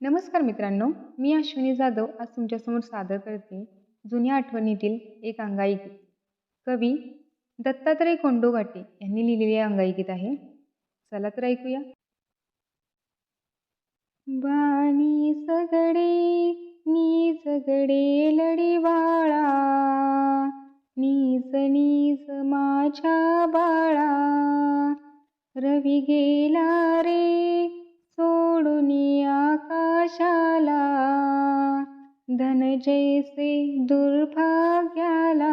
नमस्कार मित्रांनो मी अश्विनी जाधव आज तुमच्यासमोर सादर करते जुन्या आठवणीतील एक अंगाईगीत कवी दत्तात्रय कोंडोघाटे यांनी लिहिलेले अंगाईगीत आहे. चला तर ऐकूया. बाणी सगडे नी सगडे लढीवाळा नीज नीज माझ्या बाळा रवी गेला रे सोडून आकाशाला धन जैसे दुर्भाग्याला.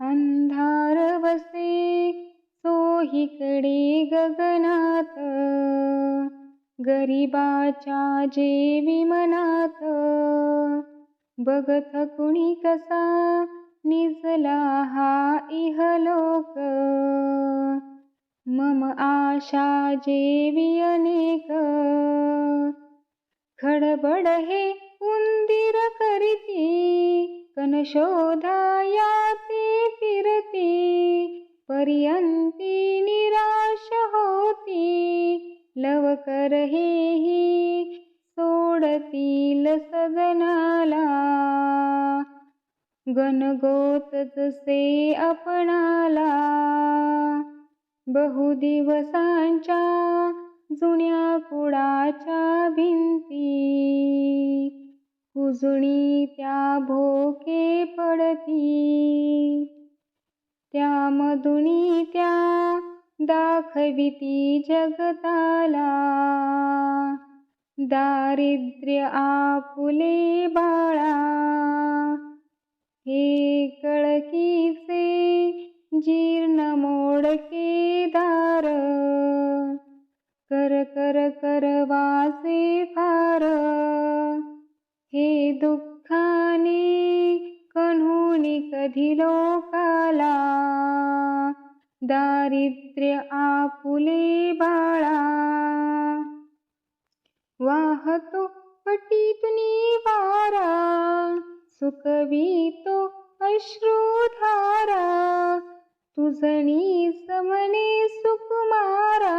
अंधार बसे सोहीकडे गगनात. गरिबाच्या जेवी मनात. बघत कुणी कसा निजला हा इहलोक मम आशा जेवी अनेक. खडबड हे उंदीर करीती कनशोधाया ते फिरती. पर्यंती निराश होती लवकर हेही सोडतील सदनाला गणगोत जसे आपणाला बहुदिवसांच्या जुन्या कुडाच्या भिंती. कुजणी त्या भोके पडती. त्यामधुनी त्या दाखविती जगताला. दारिद्र्य आपुले बाळा. हे कळकी दुःखाने कन्हुनी कधी लोकाला दारिद्र्य आपुले बाळा. वाहतो पटीतुनी वारा सुकवितो अश्रुधारा. तुझणी समने सुकुमारा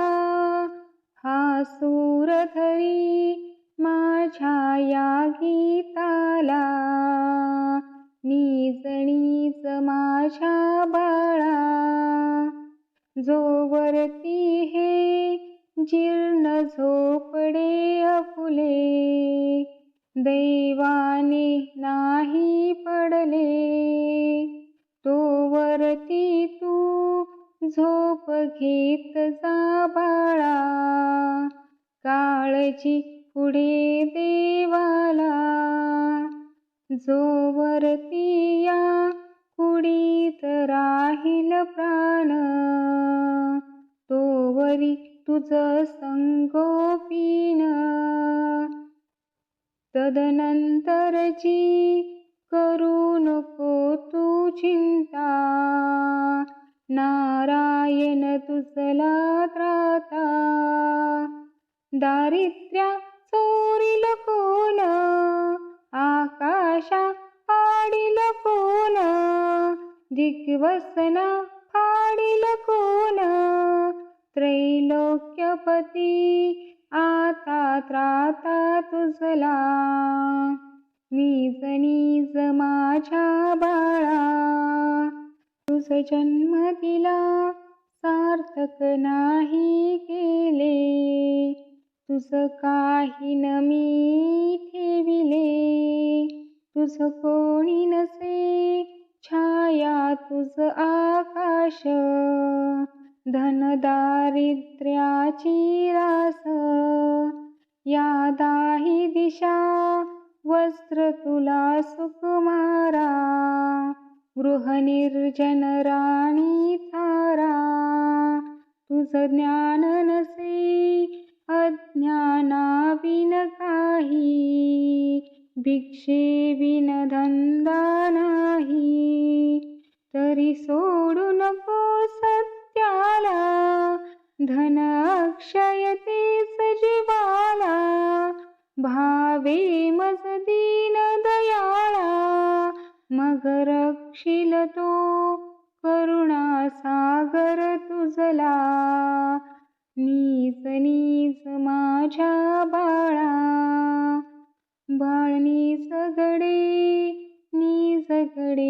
हा सूरधरी माझ्या या गीता. मला निजणीच माझ्या बाळा. जोवरती हे जीर्ण झोपडे अपुले दैवाने नाही पडले. तोवरती तू झोप घेत जा बाळा. काळजी पुढे देवाला. जोवरती या कुडीत राहील प्राण. तोवरी तुझ संगोपीन. तदनंतरची करू नको तू चिंता. नारायण तुझला त्राता. दारिद्र्या चोरील कोला आशा पाडील कोण? दिग्वसना पाडील कोण? त्रैलोक्यपती आता त्राता तुझला. नीज नीज माझ्या बाळा तुझ जन्म दिला सार्थक नाही केले. तुझ काही न मी ठेविले. तुझ कोणी नसे छाया तुझ आकाश. धन दारिद्र्याची रास. या दाही दिशा वस्त्र तुला सुकुमारा गृहनिर्जन राणी थारा. तुझ ज्ञान नसे अज्ञानाविन काही. भिक्षे विन धंदा नाही तरी सोडू नको सत्याला. धन अक्षय तेच जीवाला भावे मज दीन दयाळा मग रक्षिल तो करुणा सागर तुझला. नीच नीच माझ्या बाळा. बाळनी सगळे नी सगळे